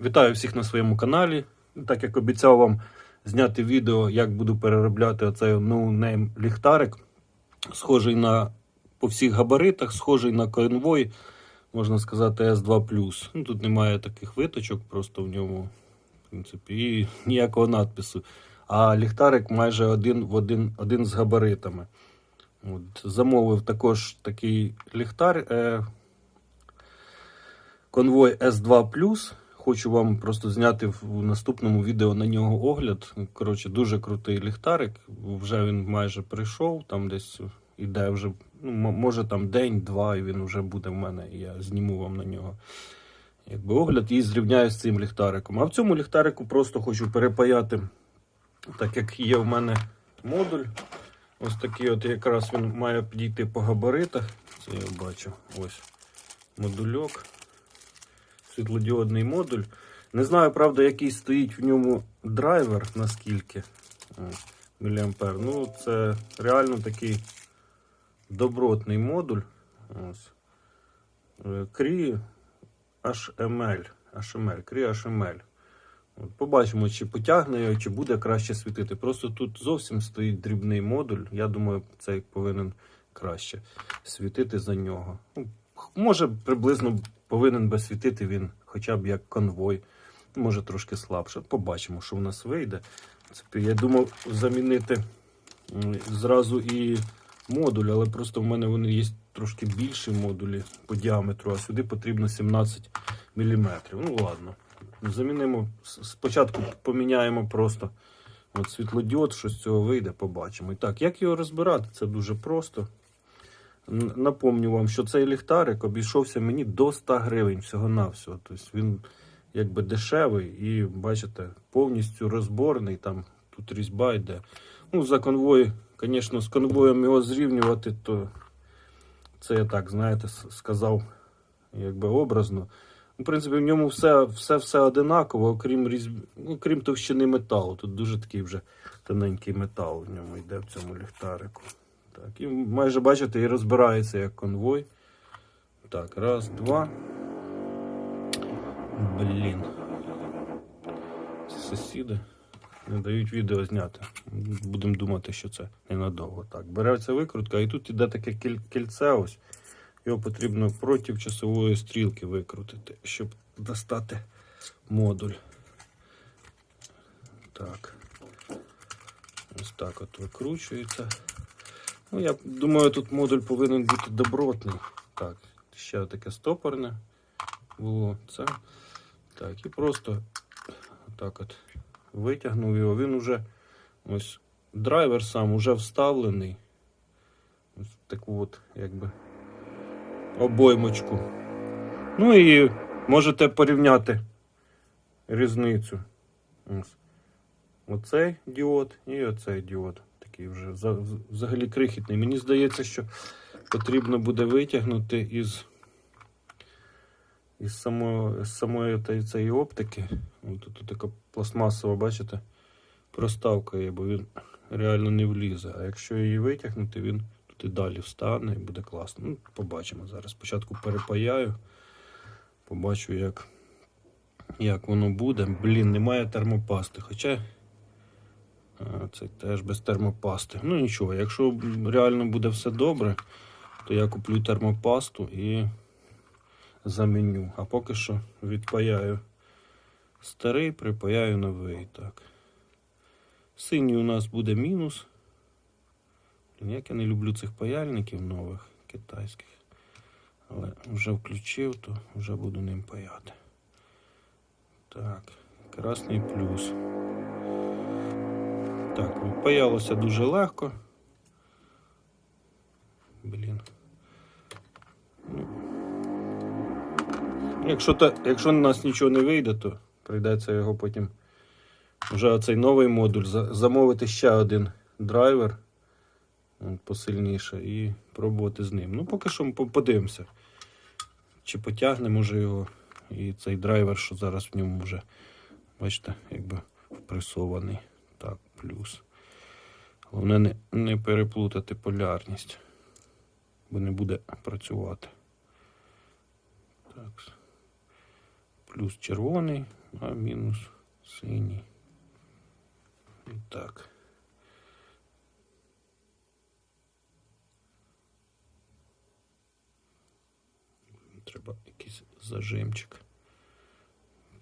Вітаю всіх на своєму каналі. Так як обіцяв вам зняти відео, як буду переробляти оцей ноунейм ліхтарик, схожий на по всіх габаритах, схожий на конвой, можна сказати, S2. Ну, тут немає таких виточок, просто в ньому, в принципі, і ніякого надпису. А ліхтарик майже один в один, один з габаритами. От, замовив також такий ліхтар. Е, Конвой S2 Хочу вам просто зняти в наступному відео на нього огляд. Коротше, дуже крутий ліхтарик. Вже він майже прийшов, там десь іде вже, ну, може там день-два, і він вже буде в мене, і я зніму вам на нього якби огляд і зрівняю з цим ліхтариком. А в цьому ліхтарику просто хочу перепаяти, так як є в мене модуль. Ось такий от якраз він має підійти по габаритах. Це я бачу. Ось модульок світлодіодний модуль. Не знаю, правда, який стоїть в ньому драйвер, наскільки міліампер. Ну, це реально такий добротний модуль. Ось. Е, Крі HML. HML. Крі HML. Побачимо, чи потягне його, чи буде краще світити. Просто тут зовсім стоїть дрібний модуль. Я думаю, цей повинен краще світити за нього. Ну, Може, приблизно повинен би світити він хоча б як конвой. Може трошки слабше. Побачимо, що в нас вийде. Я думав замінити зразу і модуль, але просто в мене вони є трошки більші модулі по діаметру, а сюди потрібно 17 мм. Ну ладно. Замінимо. Спочатку поміняємо просто от світлодіод, що з цього вийде, побачимо. І так, як його розбирати? Це дуже просто. Напомню вам, що цей ліхтарик обійшовся мені до 100 гривень всього-навсього. Тобто він якби дешевий і, бачите, повністю розборний. Там тут різьба йде. Ну, за конвой, звісно, з конвоєм його зрівнювати, то це я так, знаєте, сказав, якби образно. В принципі, в ньому все, все, одинаково, окрім різьб... ну, товщини металу. Тут дуже такий вже тоненький метал в ньому йде в цьому ліхтарику. Так, і майже бачите, і розбирається як конвой. Так, раз, два. Блін. Сусіди не дають відео зняти. Будемо думати, що це ненадовго. Так, береться викрутка, і тут іде таке кіль- кільце. Ось. Його потрібно проти часової стрілки викрутити, щоб достати модуль. Так. Ось так от викручується. Ну, я думаю, тут модуль повинен бути добротний. Так, ще таке стопорне було це. Так, і просто так от витягнув його. Він уже ось драйвер сам уже вставлений. Ось таку от, якби обоймочку. Ну і можете порівняти різницю. Ось. Оцей діод і оцей діод. Такий вже взагалі крихітний. Мені здається, що потрібно буде витягнути із, із самої, з самої та- цієї оптики. Тут, тут така пластмасова, бачите, проставка є, бо він реально не влізе. А якщо її витягнути, він тут і далі встане і буде класно. Ну, побачимо зараз. Спочатку перепаяю, побачу, як, як воно буде. Блін, немає термопасти. Хоча. А, Це теж без термопасти. Ну нічого, якщо реально буде все добре, то я куплю термопасту і заміню. А поки що відпаяю старий, припаяю новий. Так. Синій у нас буде мінус. Як я не люблю цих паяльників нових китайських. Але вже включив, то вже буду ним паяти. Так, красний плюс. Так, паялося дуже легко. Блін. Ну. Якщо, та, якщо у нас нічого не вийде, то прийдеться його потім вже оцей новий модуль замовити ще один драйвер посильніше і пробувати з ним. Ну, поки що ми подивимося, чи потягне може його і цей драйвер, що зараз в ньому вже, бачите, якби впресований. Так, плюс. Головне не, не переплутати полярність, бо не буде працювати. Так. Плюс червоний, а мінус синій. І так. Треба якийсь зажимчик.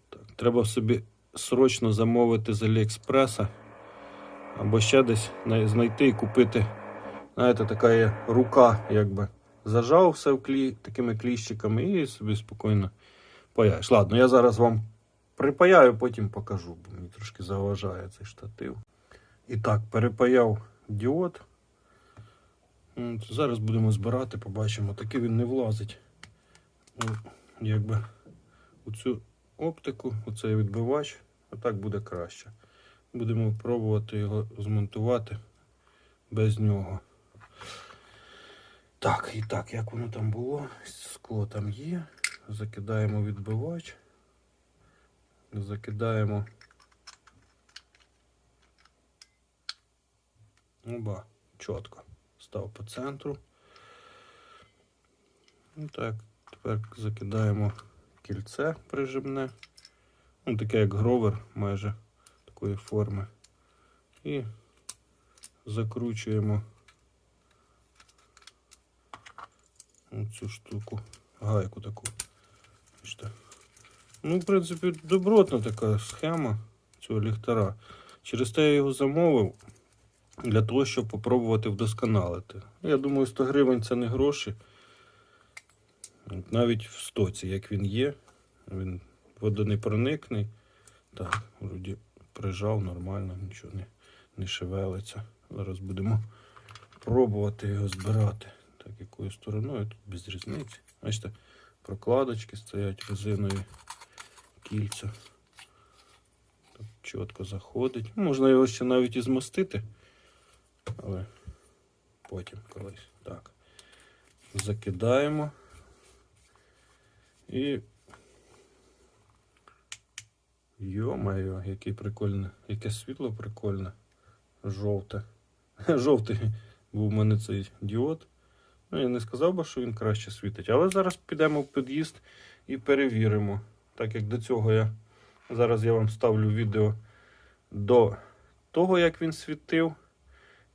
Так, треба собі срочно замовити з Аліекспреса або ще десь знайти і купити. Знаєте, така є рука, якби зажав все в клі такими кліщиками і собі спокійно паяєш. Ладно, я зараз вам припаяю, потім покажу, бо мені трошки заважає цей штатив. І так, перепаяв діод. Зараз будемо збирати, побачимо. Такий він не влазить. Якби у цю оптику, оцей відбивач, отак буде краще. Будемо пробувати його змонтувати без нього. Так, і так, як воно там було? Скло там є. Закидаємо відбивач. Закидаємо. Оба, чітко. Став по центру. Ну так, тепер закидаємо кільце прижимне. Ну, таке як гровер майже такої форми. І закручуємо цю штуку, гайку таку. Ну, в принципі, добротна така схема цього ліхтара. Через те я його замовив для того, щоб попробувати вдосконалити. Я думаю, 100 гривень це не гроші. Навіть в стоці, як він є, він водонепроникний. Так, вроді прижав нормально, нічого не, не шевелиться. Зараз будемо пробувати його збирати. Так, якою стороною, тут без різниці. Бачите, прокладочки стоять резинові кільця. Тут чітко заходить. Можна його ще навіть і змастити, але потім колись. Так. Закидаємо. І. Йо-моє, який прикольне, яке світло прикольне. Жовте. Жовтий був у мене цей діод. Ну, я не сказав би, що він краще світить. Але зараз підемо в під'їзд і перевіримо. Так як до цього я зараз я вам ставлю відео до того, як він світив,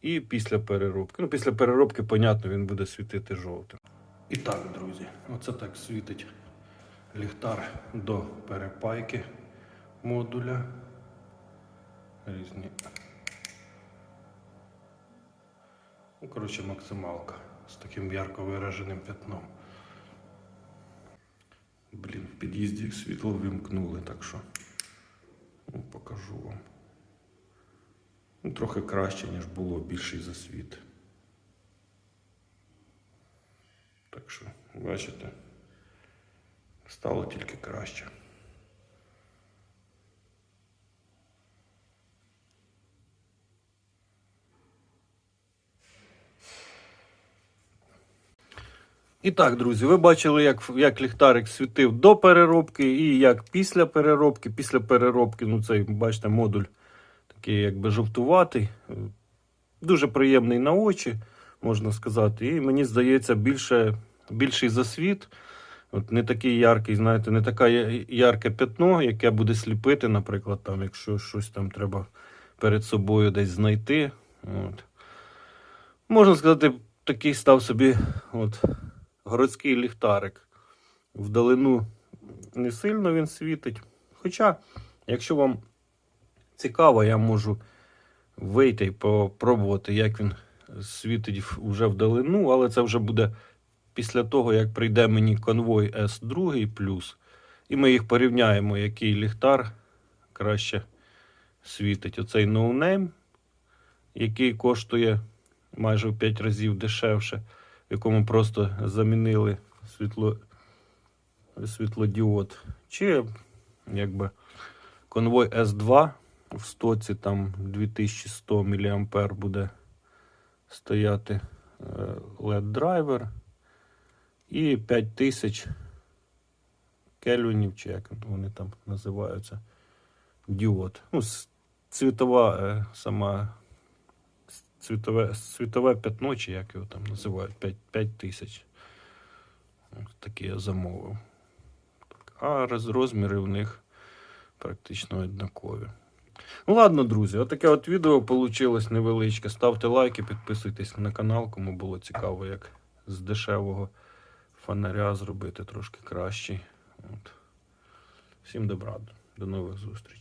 і після переробки. Ну, після переробки, понятно, він буде світити жовтим. І так, друзі, оце так світить ліхтар до перепайки модуля. Різні. Ну, коротше, максималка з таким ярко вираженим пятном. Блін, в під'їзді світло вимкнули, так що ну, покажу вам. Ну, трохи краще, ніж було, більший засвіт. Так що, бачите, стало тільки краще. І так, друзі, ви бачили, як, як ліхтарик світив до переробки і як після переробки. Після переробки, ну цей, бачите, модуль такий якби жовтуватий. Дуже приємний на очі, можна сказати. І мені здається, більше, більший засвіт. От Не такий яркий, знаєте, не таке ярке пятно, яке буде сліпити, наприклад, там, якщо щось там треба перед собою десь знайти. От. Можна сказати, такий став собі от, городський ліхтарик. Вдалину не сильно він світить. Хоча, якщо вам цікаво, я можу вийти і попробувати, як він світить вже вдалину, але це вже буде після того, як прийде мені конвой S2 і ми їх порівняємо, який ліхтар краще світить. Оцей No який коштує майже в 5 разів дешевше, в якому просто замінили світло, світлодіод. Чи якби конвой S2 в стоці там 2100 мА буде стояти е, LED-драйвер і 5000 кельвінів, чи як вони там називаються, діод. Ну, цвітова е, сама цвітове, світове пятно, чи як його там називають, 5, 5 тисяч. Таке я замовив. А роз- розміри в них практично однакові. Ну ладно, друзі, отаке от відео вийшло невеличке. Ставте лайки, підписуйтесь на канал, кому було цікаво, як з дешевого фонаря зробити трошки кращий. От. Всім добра, до нових зустрічей.